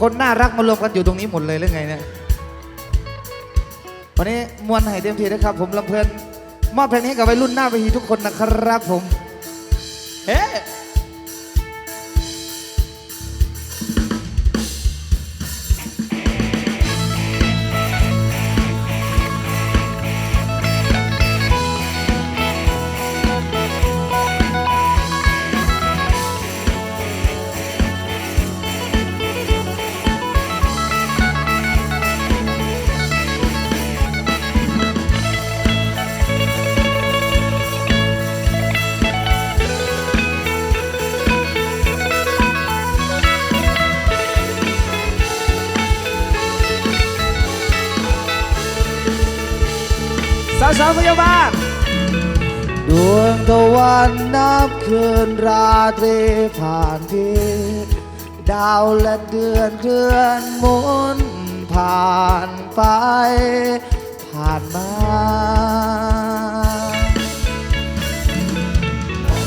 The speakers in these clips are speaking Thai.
คนน่ารักมารวมกันอยู่ตรงนี้หมดเลยหรือไงเนี่ยวันนี้มวนให้เต็มที่นะครับ ผมลำเพลินมอบเพลงนี้กับวัยรุ่นหน้าเวทีทุกคนนะครับผมเฮ้าพยาบาลดวงตะวันนับคืนราตรีผ่านทีดาวและเดือนเคลื่อนหมุนผ่านไป ผ่านมา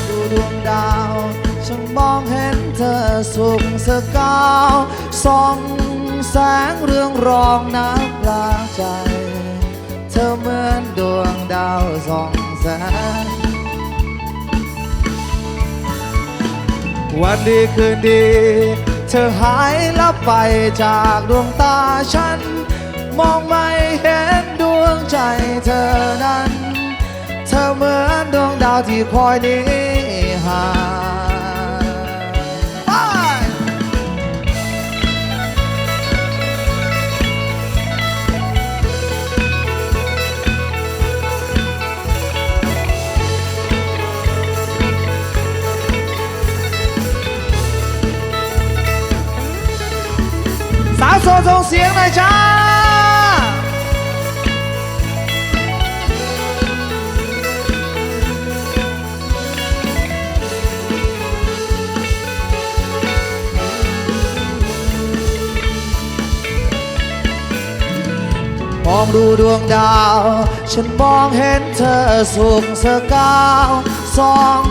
ดูดวงดาวฉันมองเห็นเธอสุขสกาวส่องแสงเรืองรองน้ำลาใจ เธอเหมือนดวงดาวส่องแสงวันดีคืนดี เธอหายลับไปจากดวงตาฉัน มองไม่เห็นดวงใจเธอนั้น เธอเหมือนดวงดาวที่คอยนี้ห่าง จ้า มองดูดวงดาว ฉันมองเห็นเธอสุขสกาวสอง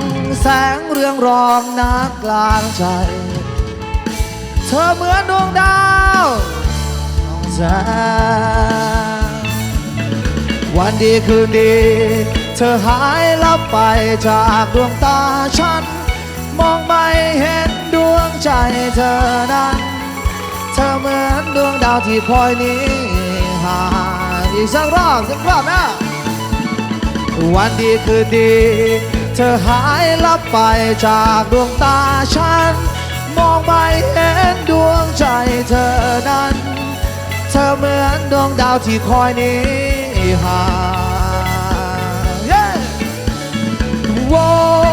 แสงเรืองรองน้ำกลางใจ เธอเหมือนดวงดาว สงวันดีคืนดี เธอหายลับไปจากดวงตาฉัน มองไม่เห็นดวงใจเธอนั้น เธอเหมือนดวงดาวที่คอยนี้ห่างอีกสักรอบสักรอบนะวันดีคืนดี เธอหายลับไปจากดวงตาฉัน มองไม่เห็นดวงใจเธอนั้น เธอเหมือนดวงดาวที่คอยนี้หางเย้โว้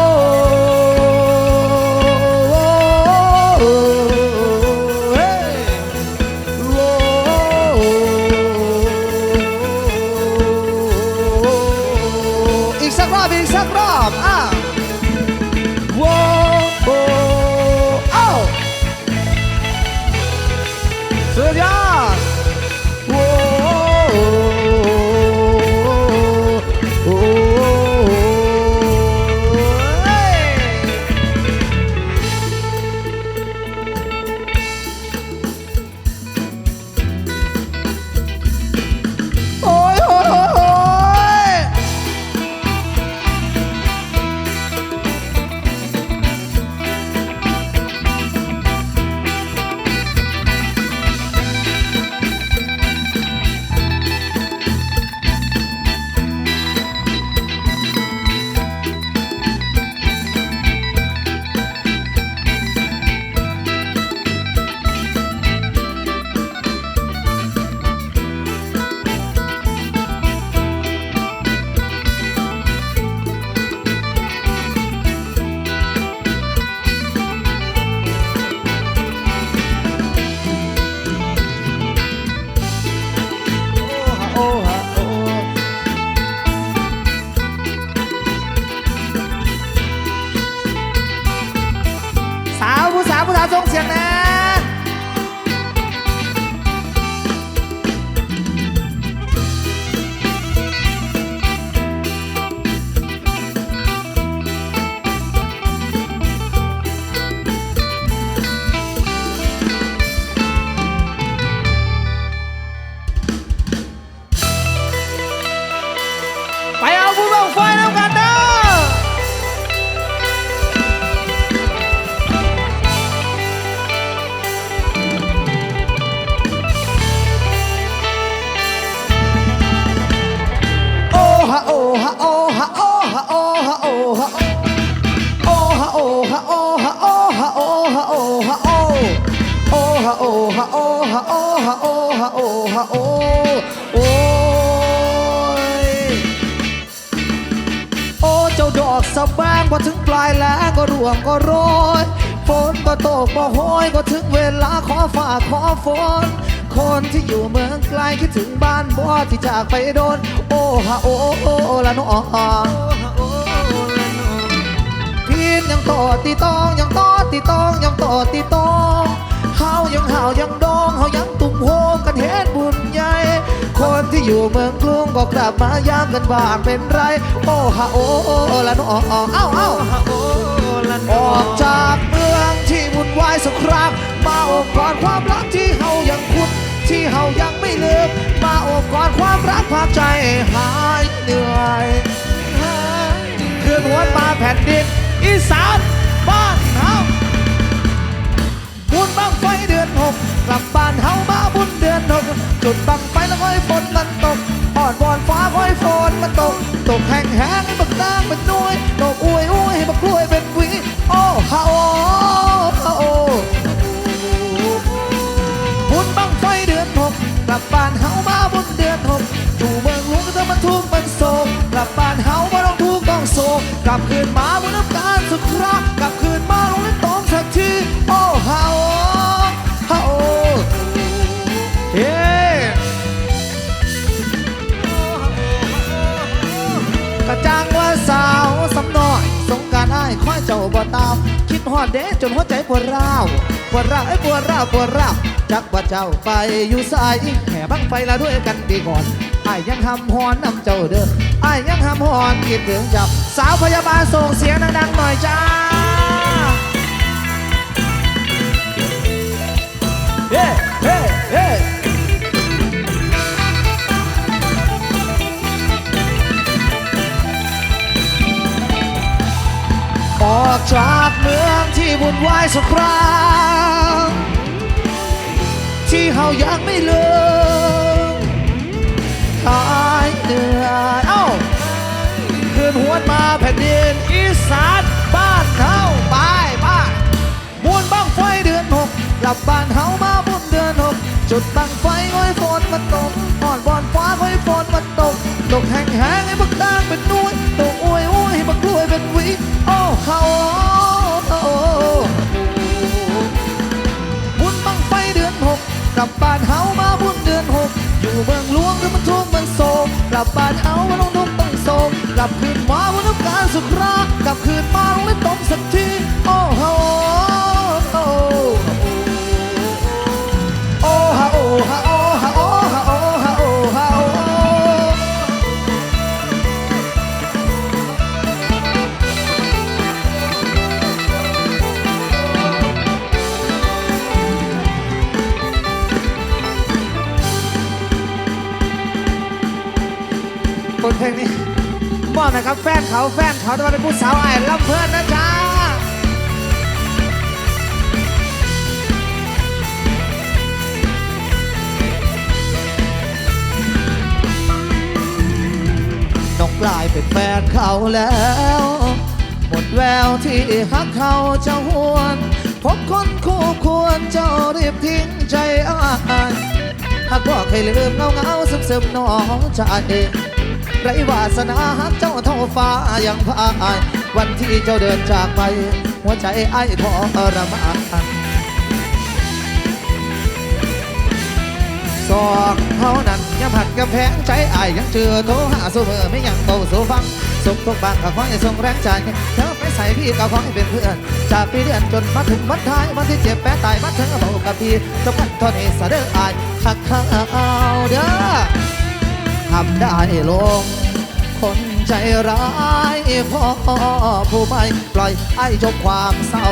ฮะโอฮะโอฮะโอโอ้ยโอ้เจ้าดอกสะแบงพอถึงปลายแล้วก็ร่วงก็โรยฝนก็ตกก็โหยก็ถึงเวลาขอฝากขอฝนคนที่อยู่เมืองไกลคิดถึงบ้านบ่ที่จากไปโดน โอ้ฮะโอ้โอ้ละน้องพีนยังต่อตีตองยังต่อตีตองยังต่อตีตองเฮายังเฮายังดองเฮา ยังตุ่มโฮมกันเฮ็ดบุญใหญ่ คนที่อยู่เมืองกรุงก็กลับมายามกันบ้างเป็นไร โอ้ฮะโอ้โอ้ละน้องเอ้าเอ้าออกจากเมืองที่วุ่นวายสักครั้งมาโอบกอดความรักที่เฮายังคุ้นที่เฮายังไม่ลืมมาโอบกอดความรักพาใจหายเหนื่อยเคลื่อนหัวมาแผ่นดินอีสานบ้าน เดือนหกกลับบ้านเฮามาบุญเดือนหกจุดบังไฟแล้วค่อยฝนมันตกอ่อนวอนฟ้าค่อยฝนมันตก ตกแห้งแห้งบักนางเป็น บ่ตามคิดฮอดเด้จนหัวใจปวดร้าวปวดร้าวไอ้ปวดร้าวปวดร้าวจักว่าเจ้าไปอยู่สายแห่บังไฟละด้วยกันปีก่อนอ้ยังทำฮอนนำเจ้าเด้อไอ้ยังทำฮอนคิดถึงเจับสาวพยาบาลส่งเสียงดังๆหน่อยจ้าเฮ้เฮ้เฮ้ ออกจากเมืองที่วุ่นวายสักครั้งที่เฮายังไม่ลิกหายเหนื่อยเอ้าคืนหวนมาแผ่นดินอีสานบ้านเฮาไปไปบุญบังไฟเดือนหกกลับบ้านเฮามาบุญเดือนหกจุดบังไฟก้อยฝนมันตกอ่อนบอนฟ้าก้อยฝนมันตกตกแห้งแห้งให้บักดางเป็นนุ่ยตกอวย เขาบุญบังไฟเดือนหกกลับบ้านเฮามาบุญเดือนหกอยู่เมืองหลวงหรือมันทุกข์มันโศกกลับบ้านเฮามาลงทุกข์ต้องโศกกลับคืน นะครับแฟนเขาแฟนเขาแต่ว่าเป็นผู้สาวไอ้ลำเพลินนะจ๊ะน้องกลายเป็นแฟนเขาแล้ว หมดแววที่ฮักเขาจะหวนพบคนคู่ควรเจ้ารีบทิ้งใจอ้ายหากบอกให้ลืมเงาเงาซึมซึมน้องใจ ไรวาสนาหักเจ้าเท่าฟ้ายังพายวันที่เจ้าเดินจากไป หัวใจไอ้ทรมานสองเท่านั้นยังผัดกำแพงใจไอ้ายยังเจอโทรหาสู้เมื่อไม่ยังโตสูฟังสุขทุกบางก็ขอให้ส่งแรงใจเธอไปใส่พี่ก็ขอให้เป็นเพื่อน จากปีเดือนจนมาถึงวันท้ายวันที่เจ็บแปะตายมาเธอบอกกับพี่สมกันทนเอสเดอร์อายหักข้าวเด้อ ทำได้ลง คนใจร้ายพอผู้ไม่ปล่อยไอ้จบความเศร้า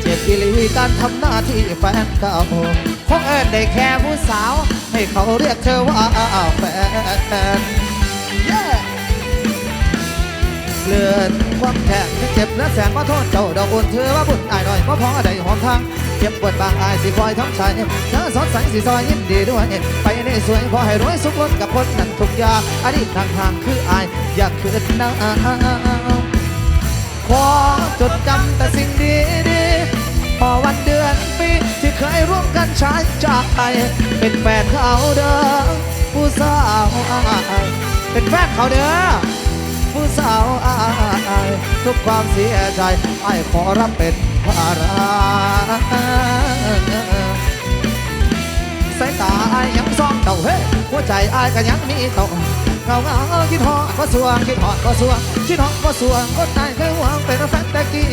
เจ็บอีหลีการทำหน้าที่แฟนเก่าคงเอิญได้แค่ผู้สาว ให้เขาเรียกเธอว่าแฟนเลือนความแค้นเจ็บและแสนมาโทษเจ้าดอกอุ่นเธอว่าบุญอายหน่อยมาะพอได้หอมทาง เจ็บปวดบางอายสิคอยท้องใจเธอสดใสสิซอยยิ้มดีด้วยไปในสวยพอให้รวยสุขล้นกับคนนั้นทุกอย่างอดีตทางทางคืออายอยากคืนน้ขอจดจำแต่สิ่งดีดีพอวันเดือนปีที่เคยร่วมกันใช้ใจเป็นแฟนเขาเด้อผู้สาวอายเป็นแฟนเขาเด้อผู้สาวอายทุกความเสียใจไอ้ายขอรับเป็น ภาระสายตาอายยังซ่องเต่าเฮ้หัวใจอายก็ยังมีเต่าเงาเงาคิดหอดก็สวงคิดหอดก็สวงคิดหอดก็สวงคนตายเคยหวงเป็นแฟนแต่กี้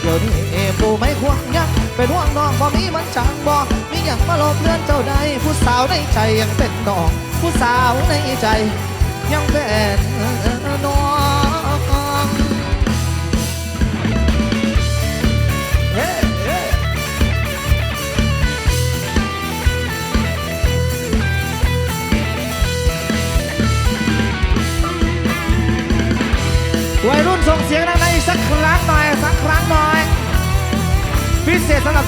เดี๋ยวนี้ปูไม่ควงยังเป็นห่วงน้องบ่มีมันจังบ่มีอย่างมาลบเลือนเจ้าใดผู้สาวในใจยังเป็นน้อง ผู้สาวในใจยังเป็นน้อง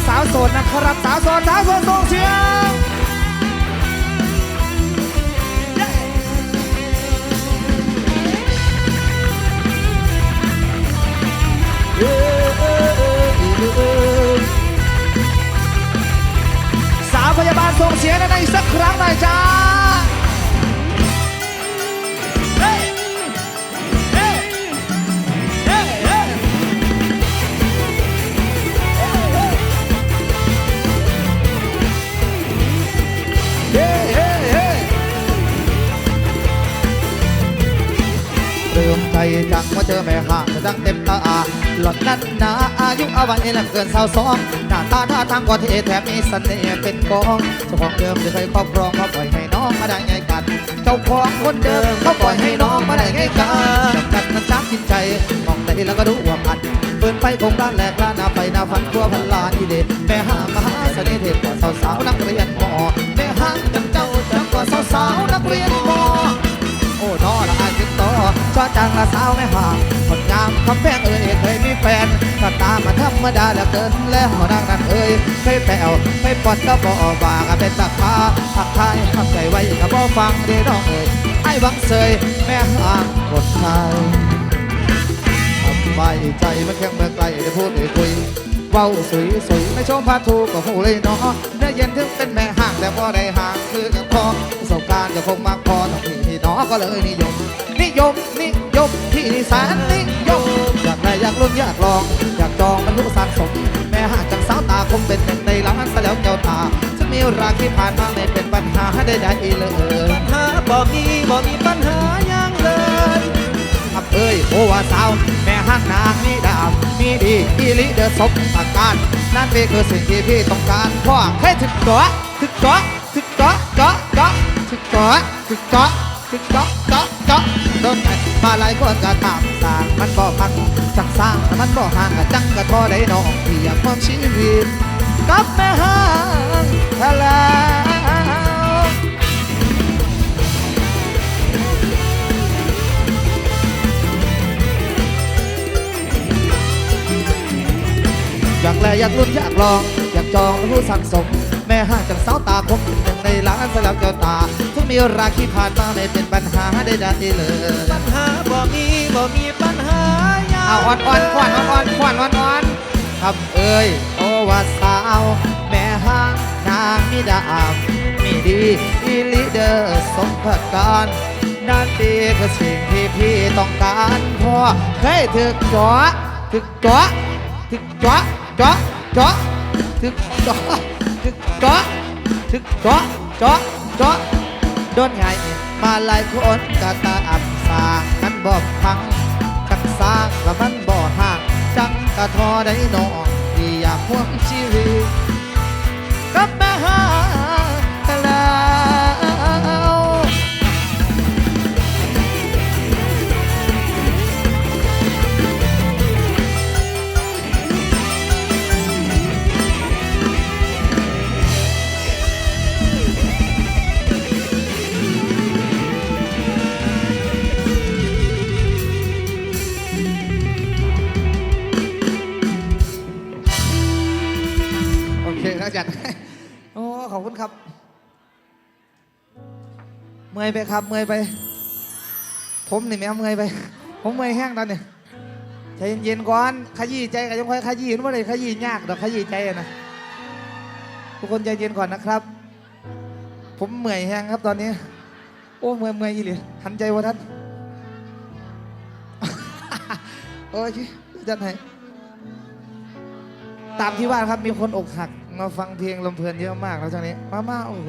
สาวโสดนะครับสาวโสดสาวโสดส่งเสียงสาวพยาบาลส่งเสียงในอีกสักครั้งหน่อยจ้า อแม่ห่างจังเต็มตาหล่อนนั้นนาอายุอาวัยแล้วเกินสาวสองหน้าตาท่าทางก็เท่แถมมีเสน่ห์เป็นกองเจ้าของเดิมจะเคยครอบครองก็ปล่อยให้น้องมาได้ไงกัน เจ้าของคนเดิมก็ปล่อยให้น้องมาได้ไงกันจับกันนั้นจับกินใจมองได้แล้วก็รู้ว่ามันเปิดไปคงร้านแหลกร้านหน้าไปหน้าฟันทั่วพันลานอีเด็ดาวไม่ห่างคนงามคำแพงเอ่ยเคยมีแฟนก็ตามมาธรรมดาแล้วเกินแล้วนางนั้นเอ่ยเคยแปวไม่ปลดก็บ่บาก็เป็นตาคาหักทยทำใจไว้ก็บ่ฟังเด้น้องเอ่ยไอ้วังเสยแม่ห่างกดไทยทำไมใจมันแข็งเมื่อไกลได้พูดได้คุยเว้าสวยสวยไม่ชมพาทูก็หูเลยเนาะเนื้อเย็นถึงเป็นแม่ห่างแต่พอได้ห่างคือกันพอประสบการณ์จะคงมากพอต้องพี่น้องก็เลยนิยม นิยมนิ แสนนิยมอยากได้อยากลุ้นอยากลอง อยากจองมันรู้สารสม แม่ห่างจากสาวตาคงเป็นหนึ่งในล้านซะแล้วแก้วตาฉันมีรักที่ผ่านมาไม่เป็นปัญหาใดเลยปัญหาบ่มีบ่มีปัญหายังเลยครับเอ้ยโอว่าสาว แม่ห้างนางนี่ดาวมีดีอีลิเดอสมประการนั่นเป็นคือสิ่งที่พี่ต้องการพราะให้ถึกเกาะถึกเกาะถึกเกาะเกาะเกาะถึกเกาะถึกเกาะถึกเกาะเกาะเกาะโดนกัน มาหลายคนก็ตามสางมันบ่พักจักสร้างมันบ่ห่างก็จังก็ทอได้น้องที่อยากความชีวิตกับแม่ห้างทะเลอยากแลอยากลุ้นอยากลอง อยากจองรู้สั่งสม แม่ห้างจากสาวตาคมในล้านสลับแก้วตา มีราคีผ่านมาไม่เป็นปัญหาใดๆเลย ปัญหาบ่มีบ่มีปัญหาหยังเอาอ่อนอ่อนขวัญอ่อนอ่อนขวัญอ่อนอ่อนครับเอ้ยโอว่าสาว แม่ห้างนางมีดามมีดีอีลิเดอร์สมประการนั่นดีคือสิ่งที่พี่ต้องการเพราะเคยถึกเจาะถึกเจาะถึกเจาะเจาะเจาะถึกเจาะถึกเจาะถึกเจาะเจาะเจาะ โดนไงมาหลายคนกะตาอับสานั้นบอกพังจักสาแล้วมันบ่ห่าง จังกะทอได้น้องที่อยากห่วงชีวิตกับแม่หา ครับ เมื่อยไปครับเมื่อยไป ผมนี่แม่เมื่อยไป ผมเมื่อยแห้งตอนนี้ใจเย็นๆก่อนขยี้ใจกันยังค่อยขยี้นู่นเลยขยี้ยากดอกขยี้ใจนะทุกคนใจเย็นก่อนนะครับ ผมเมื่อยแฮงครับตอนนี้ โอ้เมื่อยเมื่อยอีหลีหันใจวะท่านโอ้ยจัดให้ตามที่ว่าครับมีคนอกหัก มาฟังเพลงลำเพลินเยอะมากแล้วช่วงนี้ มามาโอ้โห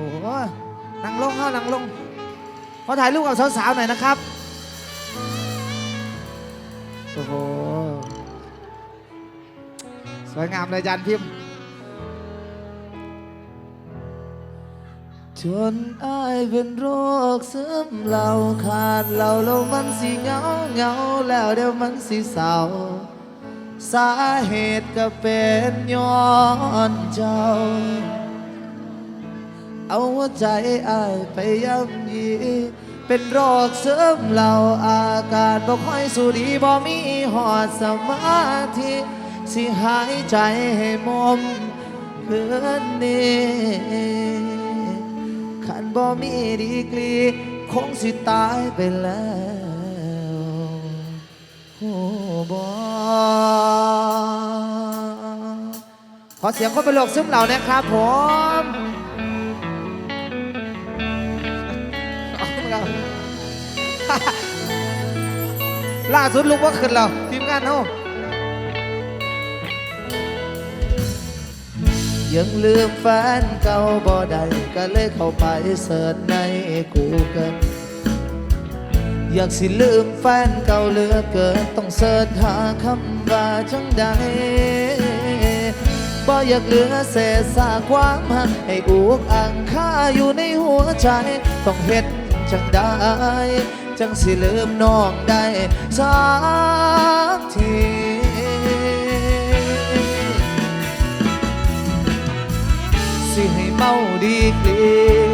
นั่งลงเข้านั่งลงขอถ่ายรูปกับสาวๆหน่อยนะครับ โอ้โห สวยงามเลยจานพิมพ์จนอายเป็นโรคซึมเหล่าขาดเหล่าแล้วมันสิเหงาเหงาแล้วเดี๋ยวมันสิเศร้า สาเหตุก็เป็นย้อนเจ้า เอาหัวใจอายไปย่ำยีเป็นโรคเสริมเหล่าอาการบ่ค่อยสูดีบ่มีหอดสมาธิสิหายใจให้มมเพื่อนนี้ขันบ่มีดีกรี คงสิตายไปแล้ว โอ้บอขอเสียงคนเป็นโรคซึมเหล่านะครับผมล่าสุดลุกว่าขึ้นเราทีมงานเฮายังลืมแฟนเก่าบ่ได้ก็เลยเข้าไปเสิร์ชใน Google อยากสิลืมแฟนเก่าเหลือเกินต้องเสิร์ชหาคำว่าจังใดบ่อยากเหลือเศษซากความหักให้อุกอ่างค่าอยู่ในหัวใจ ต้องเฮ็ดจังได้จังสิลืมน้องได้สักทีสิให้เมาดีกรี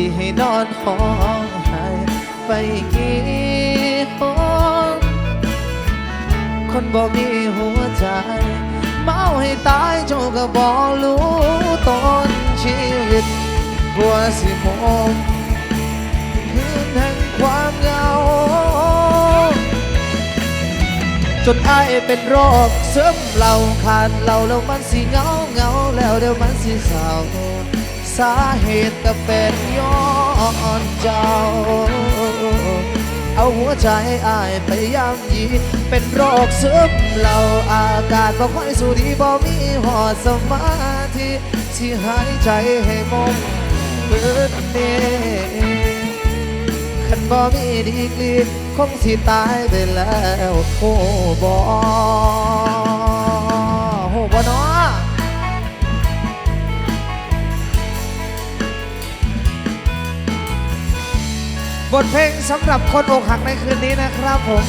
สิให้นอนห้องไห้ไปกี่ห้องคนบ่มีหัวใจ เมาให้ตายเจ้าก็บ่รู้ตอนชีวิตกลัวสิมองคืนแห่งความเหงาจนไอายเป็นโรคเสื่อมเหล่าขาดเหล่าแล้วมันสิเหงาเหงาแล้วเดี๋ยวมันสิเศร้า สาเหตุก็เป็นย้อนเจ้า เอาหัวใจอายไปย่ำยีเป็นโรคเสื่อมเหล่าอากาศบ่ค่อยสูดีบ่มีหอดสมาธิสิหายใจให้มองเบิดเนคันบ่มีดีกรีคงสิตายไปแล้วโอ้บ่โบทเพลงสำหรับคนอกหักในคืนนี้นะครับผม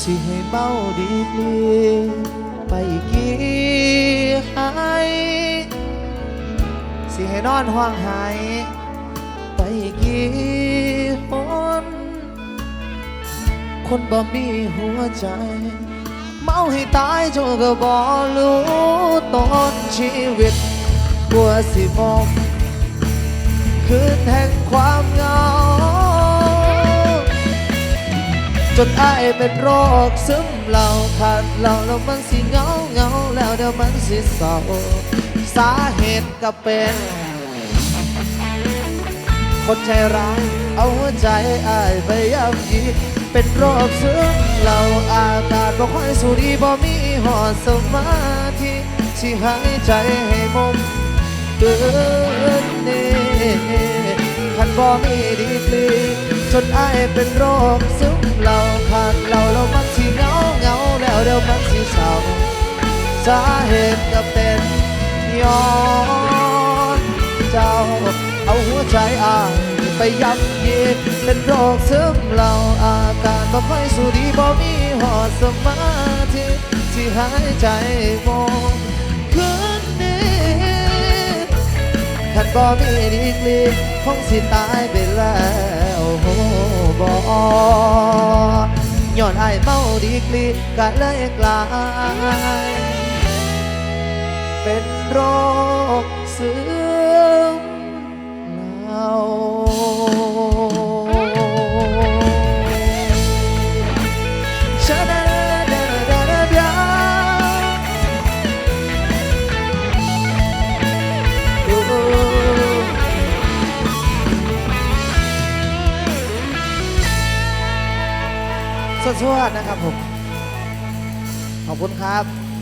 สิให้เมาดีกรีไปกี่ให้สิให้นอนห้องห้ไป กี่หนคนบ่มีหัวใจ เมาให้ตายจนก็บ่รู้ตอนชีวิตกัวสิมองคืนแห่งความเหงา จนอายเป็นโรคซึมเหล่าขาดเหล่าแล้วมันสิเหงาเหงาแล้วเดี๋ยวมันสิเศร้าสาเหตุก็เป็น คนใจร้าย เอาหัวใจอายไปย่ำยีเป็นโรคซึมเหล่าอากาศบ่ค่อยสูดีบ่มีหอดสมาธิสิหายใจให้มุมเกินเน่คันบ่มีดีกรีจนอายเป็นโรคซึมเหล่าขาดเหล่าแล้วมันสิเหงาเหงาแล้วเดี๋ยวมันสิเศร้าสาเหตุก็เป็นย้อนเจ้า เอาหัวใจอ่างไปยับเย็นเป็นโรคซึมเหล่าอาการบ่ค่อยสูดีบ่มีหอดสมาธิที่หายใจมองคืนนี้ขันบ่มีดีกรีคงสิตายไปแล้วโอ้บ่ย้อนไอายเมาดีกรีก็เลยกลายเป็นโรคซึม สวัสดีนะครับผม ขอบคุณครับ